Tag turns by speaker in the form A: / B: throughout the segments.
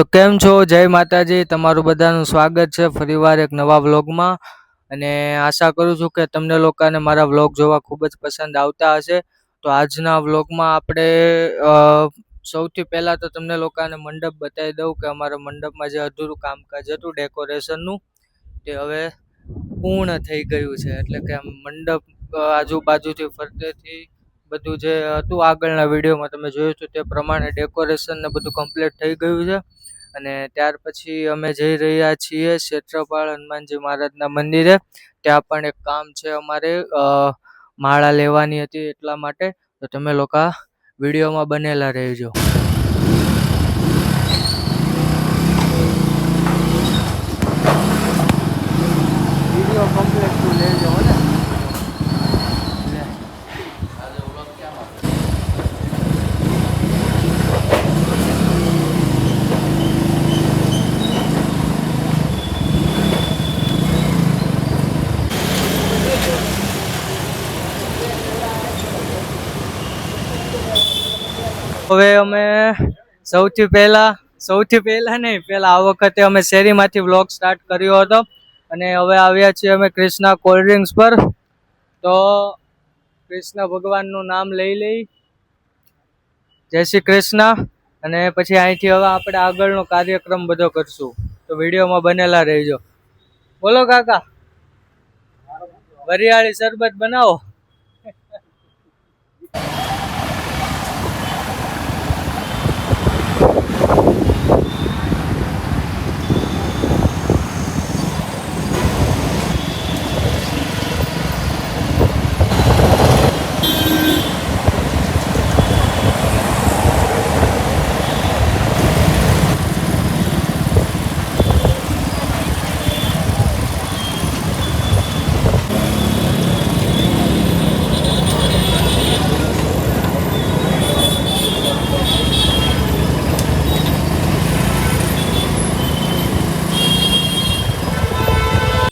A: તો કેમ છો? જય માતાજી. તમારું બધાનું સ્વાગત છે ફરીવાર એક નવા વ્લોગમાં. અને આશા કરું છું કે તમને લોકોને મારા વ્લોગ જોવા ખૂબ જ પસંદ આવતા હશે. તો આજના વ્લોગમાં આપણે સૌથી પહેલાં તો તમને લોકોને મંડપ બતાવી દઉં કે અમારા મંડપમાં જે અધૂરું કામકાજ હતું ડેકોરેશનનું, તે હવે પૂર્ણ થઈ ગયું છે. એટલે કે મંડપ આજુબાજુથી ફરતેથી બધું જે હતું આગળના વિડીયોમાં તમે જોયું હતું તે પ્રમાણે ડેકોરેશન ને બધું કમ્પ્લીટ થઈ ગયું છે. અને ત્યાર પછી અમે જઈ રહ્યા છીએ ક્ષેત્રપાળ હનુમાનજી મહારાજના મંદિરે. ત્યાં પણ એક કામ છે અમારે માળા લેવાની હતી એટલા માટે. તો તમે લોકો વિડીયોમાં બનેલા રહેજો વીડિયો કમ્પ્લીટ તું લેજો ને હવે અમે સૌથી પહેલા સૌથી પહેલા નહીં, પહેલા આ વખતે અમે શેરીમાંથી વ્લોગ સ્ટાર્ટ કર્યો હતો. અને હવે આવ્યા છીએ અમે કૃષ્ણા કોલ્ડ ડ્રિંક્સ પર. તો કૃષ્ણ ભગવાનનું નામ લઈ લઈ. જય શ્રી કૃષ્ણ. અને પછી અહીંથી હવે આપણે આગળનો કાર્યક્રમ બધો કરશું. તો વિડીયોમાં બનેલા રહેજો. બોલો કાકા. વરિયાળી શરબત બનાવો.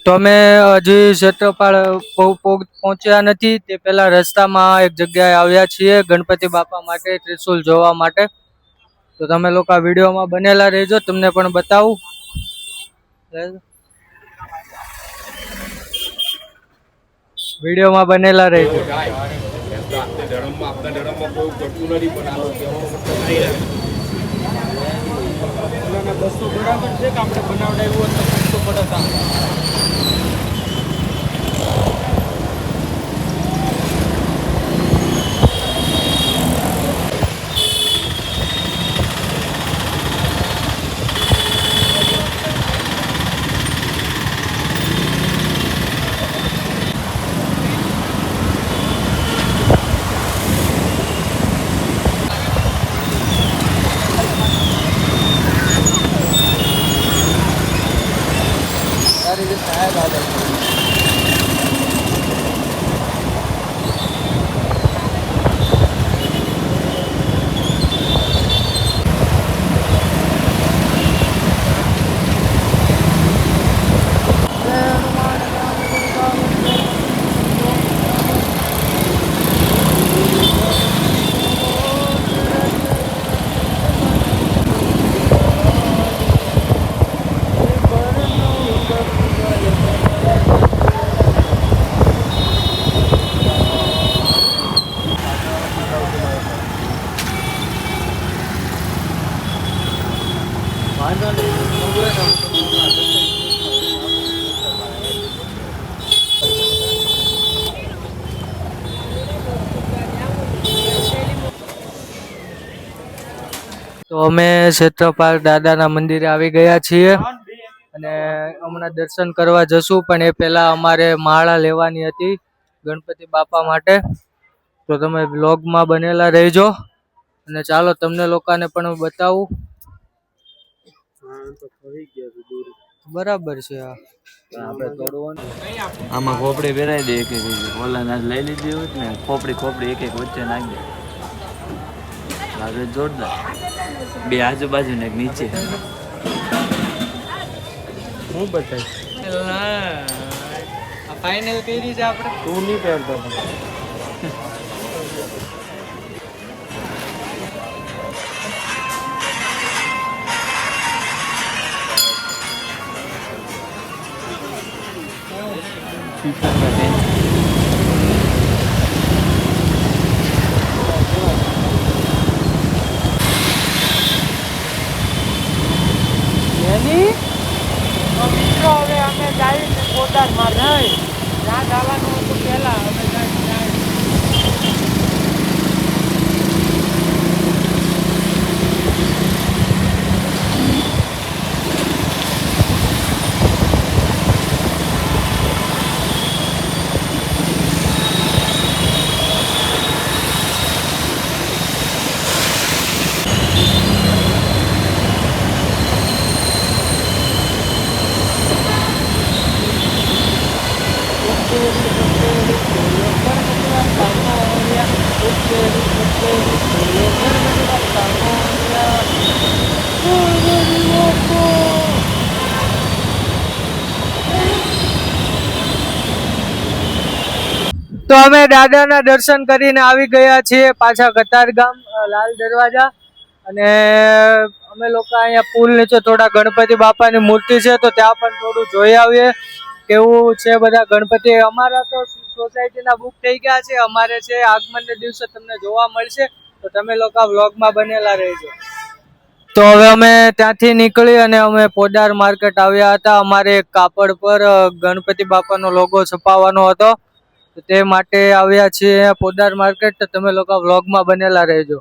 A: તો અમે હજી ક્ષેત્રપાળ પહુ- પહુ- પહોંચ્યા નથી, તે પહેલા રસ્તામાં એક જગ્યાએ આવ્યા છીએ, ગણપતિ બાપા માટે, ત્રિશુલ જોવા માટે. તો તમે લોકો વિડીયોમાં બનેલા રહેજો, તમને પણ બતાવું. વિડીયોમાં બનેલા રહેજો
B: ધર્મમાં આપણા ધર્મમાં કોઈ કરતું નથી પણ આ લોકો બસો બરાબર છે કે આપણે બનાવડાવ્યું હોત બસો પડત આમ.
A: અમે ક્ષેત્રપાલ દાદાના મંદિરે આવી ગયા છીએ અને હમણાં દર્શન કરવા જશું, પણ એ પહેલા અમારે માળા લેવાની હતી ગણપતિ બાપા માટે. તો તમે બ્લોગમાં બનેલા રહેજો અને ચાલો તમને લોકોને પણ હું બતાવું. બરાબર છે
C: આમાં ખોપડી પહેરાવી દે એક એક ઓલા લઈ લીધી હોય ને ખોપડી ખોપડી એક એક વચ્ચે નાખી દે. લાગે જોરદાર. બે આજુબાજુ ને નીચે.
B: હું બતાવીશ?
A: ફાઇનલ કરી છે આપણે.
B: તું નહીં પહેરતો ફીફા મિત્રો હવે અમે જાય છે પોતારમાં નહીં ત્યાં જવાનું હતું પહેલા અમે જાય જાય
A: તો અમે દાદાના દર્શન કરીને આવી ગયા છીએ પાછા કતારગામ ગામ લાલ દરવાજા. અને અમે લોકો અહીંયા પુલ નીચે થોડા ગણપતિ બાપાની મૂર્તિ છે, તો ત્યાં પણ થોડું જોઈ આવીએ કેવું છે બધા ગણપતિ. અમારા તો સોસાયટીના બુક થઈ ગયા છે, અમારે છે આગમનને દિવસે તમને જોવા મળશે. તો તમે લોકો વ્લોગમાં બનેલા રહેજો. તો હવે અમે ત્યાંથી નીકળી અને અમે પોદાર માર્કેટ આવ્યા હતા. અમારે કાપડ પર ગણપતિ બાપાનો લોગો છપાવવાનો હતો. તો માટે આવ્યા છીએ પોદાર માર્કેટ. તો તમે લોકો વ્લોગમાં બનેલા રહેજો.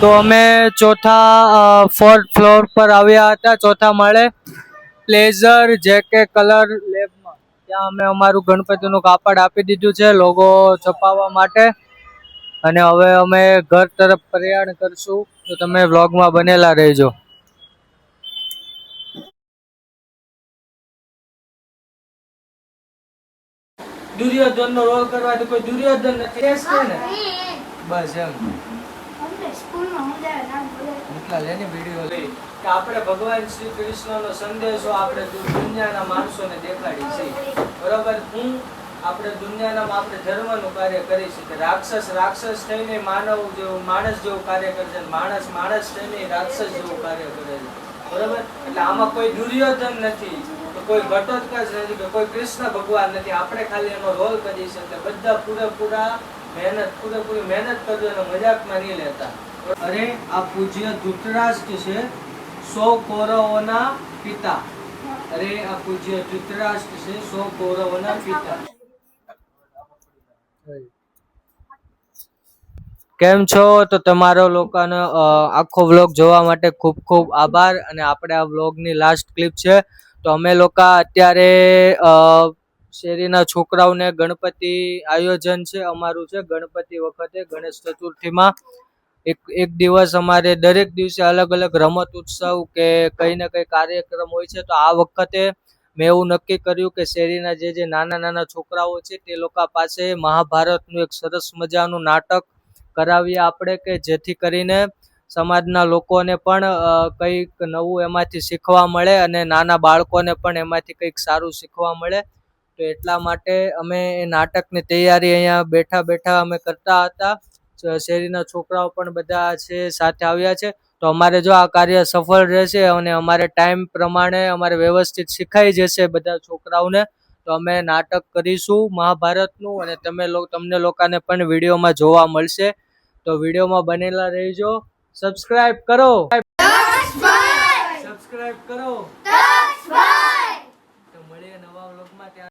A: તો અમે ચોથા ફોર્થ ફ્લોર પર આવ્યા હતા. ચોથા માળે પ્લેઝર જેકે કલર લેબમાં ત્યાં અમે અમારું ગણપતિનું કાપડ આપી દીધું છે, લોગો છપાવવા માટે. અને હવે અમે ઘર તરફ પ્રયાણ કરશું. તો તમે વ્લોગમાં બનેલા રહેજો. દુર્યોધન નો રોલ કરવા તો કોઈ દુર્યોધન નથી. છે ને? બસ એમ. લેની વીડિયો? લઈ કે આપણે ભગવાન શ્રી કૃષ્ણનો સંદેશો આપણે દુનિયાના દુનિયાના માણસોને દેખાડી છે. બરોબર? હું આપણે દુનિયાના આપણે ધર્મનું કાર્ય કરી શકીએ. રાક્ષસ રાક્ષસ થઈને માનવ જેવું, માણસ જેવું કાર્ય કરે છે માણસ માણસ થઈને રાક્ષસ જેવું કાર્ય કરે છે. બરોબર? એટલે આમાં કોઈ દુર્યોધન નથી કોઈ ઘટોત્કચ નથી, કે કોઈ કૃષ્ણ ભગવાન નથી. આપણે ખાલી એનો રોલ કરી શકીએ બધા પૂરેપૂરા મહેનત, પૂરેપૂરી મહેનત કરજો અને મજાકમાં નહીં લેતા. અરે, આ પૂજ્ય ધૃતરાષ્ટ્ર છે, સો કૌરવોના પિતા. અરે, આ પૂજ્ય ધૃતરાષ્ટ્ર છે, સો કૌરવોના પિતા. કેમ છો? તો તમારો લોકોનો આખો વ્લોગ જોવા માટે ખૂબ ખૂબ આભાર અને આપણે આ વ્લોગની લાસ્ટ ક્લિપ છે. તો અમે લોકો અત્યારે શેરીના છોકરાઓને ગણપતિ આયોજન છે, અમારું છે, ગણપતિ વખતે, ગણેશ ચતુર્થીમાં. એક એક દિવસ અમારે દરેક દિવસે અલગ અલગ રમત ઉત્સવ કે કંઈ ને કંઈ કાર્યક્રમ હોય છે, તો આ વખતે મેં એવું નક્કી કર્યું કે શેરીના જે જે નાના નાના છોકરાઓ છે તે લોકો પાસે મહાભારતનું એક સરસ મજાનું નાટક કરાવીએ આપણે કે જેથી કરીને સમાજના લોકોને પણ કંઈક નવું એમાંથી શીખવા મળે અને નાના બાળકોને પણ એમાંથી કંઈક સારું શીખવા મળે. તો એટલા માટે અમે એ નાટકની તૈયારી અહીંયા બેઠા બેઠા અમે કરતા હતા. શેરીના છોકરાઓ પણ બધા છે, સાથે આવ્યા છે. તો અમારે જો આ કાર્ય સફળ રહેશે અને અમારે ટાઈમ પ્રમાણે અમારે વ્યવસ્થિત શીખાઈ જશે બધા છોકરાઓને તો અમે નાટક કરીશું મહાભારતનું અને તમે લો તમને લોકોને પણ વિડીયોમાં જોવા મળશે. તો વિડીયોમાં બનેલા રહેજો. સબસ્ક્રાઈબ કરો. સબસ્ક્રાઈબ કરો.